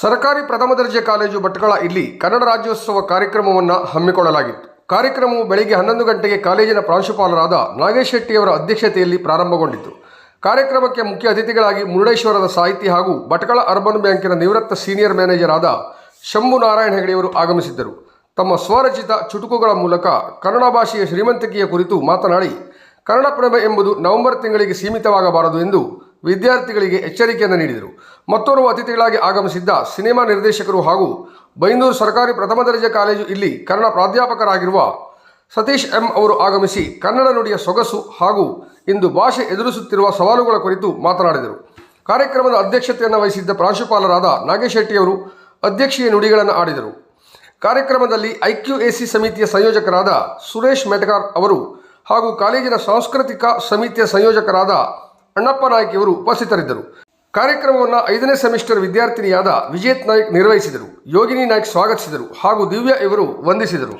ಸರ್ಕಾರಿ ಪ್ರಥಮ ದರ್ಜೆ ಕಾಲೇಜು ಭಟ್ಕಳ ಇಲ್ಲಿ ಕನ್ನಡ ರಾಜ್ಯೋತ್ಸವ ಕಾರ್ಯಕ್ರಮವನ್ನು ಹಮ್ಮಿಕೊಳ್ಳಲಾಗಿತ್ತು. ಕಾರ್ಯಕ್ರಮವು ಬೆಳಗ್ಗೆ ಹನ್ನೊಂದು ಗಂಟೆಗೆ ಕಾಲೇಜಿನ ಪ್ರಾಂಶುಪಾಲರಾದ ನಾಗೇಶ್ ಶೆಟ್ಟಿಯವರ ಅಧ್ಯಕ್ಷತೆಯಲ್ಲಿ ಪ್ರಾರಂಭಗೊಂಡಿತು. ಕಾರ್ಯಕ್ರಮಕ್ಕೆ ಮುಖ್ಯ ಅತಿಥಿಗಳಾಗಿ ಮುರುಡೇಶ್ವರದ ಸಾಹಿತಿ ಹಾಗೂ ಭಟ್ಕಳ ಅರ್ಬನ್ ಬ್ಯಾಂಕಿನ ನಿವೃತ್ತ ಸೀನಿಯರ್ ಮ್ಯಾನೇಜರ್ ಆದ ಶಂಭು ನಾರಾಯಣ ಹೆಗಡೆಯವರು ಆಗಮಿಸಿದ್ದರು. ತಮ್ಮ ಸ್ವರಚಿತ ಚುಟುಕುಗಳ ಮೂಲಕ ಕನ್ನಡ ಭಾಷೆಯ ಶ್ರೀಮಂತಿಕೆಯ ಕುರಿತು ಮಾತನಾಡಿ, ಕನ್ನಡ ಪ್ರಭೆ ಎಂಬುದು ನವೆಂಬರ್ ತಿಂಗಳಿಗೆ ಸೀಮಿತವಾಗಬಾರದು ಎಂದು ವಿದ್ಯಾರ್ಥಿಗಳಿಗೆ ಎಚ್ಚರಿಕೆಯನ್ನು ನೀಡಿದರು. ಮತ್ತೋರ್ವ ಅತಿಥಿಗಳಾಗಿ ಆಗಮಿಸಿದ್ದ ಸಿನಿಮಾ ನಿರ್ದೇಶಕರು ಹಾಗೂ ಬೈಂದೂರು ಸರ್ಕಾರಿ ಪ್ರಥಮ ದರ್ಜೆ ಕಾಲೇಜು ಇಲ್ಲಿ ಕನ್ನಡ ಪ್ರಾಧ್ಯಾಪಕರಾಗಿರುವ ಸತೀಶ್ ಎಂ ಅವರು ಆಗಮಿಸಿ ಕನ್ನಡ ನುಡಿಯ ಸೊಗಸು ಹಾಗೂ ಇಂದು ಭಾಷೆ ಎದುರಿಸುತ್ತಿರುವ ಸವಾಲುಗಳ ಕುರಿತು ಮಾತನಾಡಿದರು. ಕಾರ್ಯಕ್ರಮದ ಅಧ್ಯಕ್ಷತೆಯನ್ನು ವಹಿಸಿದ್ದ ಪ್ರಾಂಶುಪಾಲರಾದ ನಾಗೇಶ್ ಶೆಟ್ಟಿಯವರು ಅಧ್ಯಕ್ಷೀಯ ನುಡಿಗಳನ್ನು ಆಡಿದರು. ಕಾರ್ಯಕ್ರಮದಲ್ಲಿ ಐಕ್ಯುಎಸಿ ಸಮಿತಿಯ ಸಂಯೋಜಕರಾದ ಸುರೇಶ್ ಮೆಟಗಾರ್ ಅವರು ಹಾಗೂ ಕಾಲೇಜಿನ ಸಾಂಸ್ಕೃತಿಕ ಸಮಿತಿಯ ಸಂಯೋಜಕರಾದ ಅಣ್ಣಪ್ಪ ನಾಯ್ಕ ಇವರು ಉಪಸ್ಥಿತರಿದ್ದರು. ಕಾರ್ಯಕ್ರಮವನ್ನು ಐದನೇ ಸೆಮಿಸ್ಟರ್ ವಿದ್ಯಾರ್ಥಿನಿಯಾದ ವಿಜೇತ್ ನಾಯ್ಕ್ ನಿರ್ವಹಿಸಿದರು. ಯೋಗಿನಿ ನಾಯ್ಕ್ ಸ್ವಾಗತಿಸಿದರು ಹಾಗೂ ದಿವ್ಯಾ ಇವರು ವಂದಿಸಿದರು.